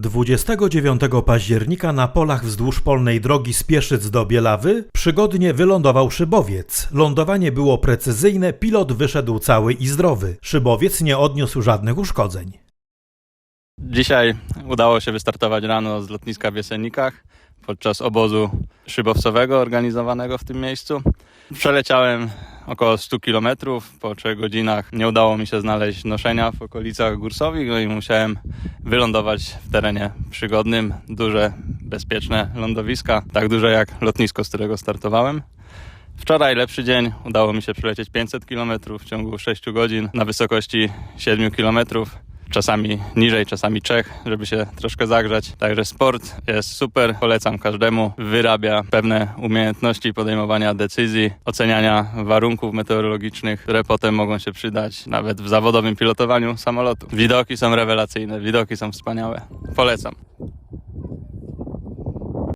29 października na polach wzdłuż polnej drogi z Pieszyc do Bielawy przygodnie wylądował szybowiec. Lądowanie było precyzyjne, pilot wyszedł cały i zdrowy. Szybowiec nie odniósł żadnych uszkodzeń. Dzisiaj udało się wystartować rano z lotniska w Jesenikach podczas obozu szybowcowego organizowanego w tym miejscu. Przeleciałem około 100 km. Po 3 godzinach nie udało mi się znaleźć noszenia w okolicach Gursowich, no i musiałem wylądować w terenie przygodnym. Duże, bezpieczne lądowiska, tak duże jak lotnisko, z którego startowałem. Wczoraj lepszy dzień, udało mi się przelecieć 500 km w ciągu 6 godzin na wysokości 7 km. Czasami niżej, czasami Czech, żeby się troszkę zagrzać. Także sport jest super, polecam każdemu. Wyrabia pewne umiejętności podejmowania decyzji, oceniania warunków meteorologicznych, które potem mogą się przydać nawet w zawodowym pilotowaniu samolotu. Widoki są rewelacyjne, widoki są wspaniałe. Polecam.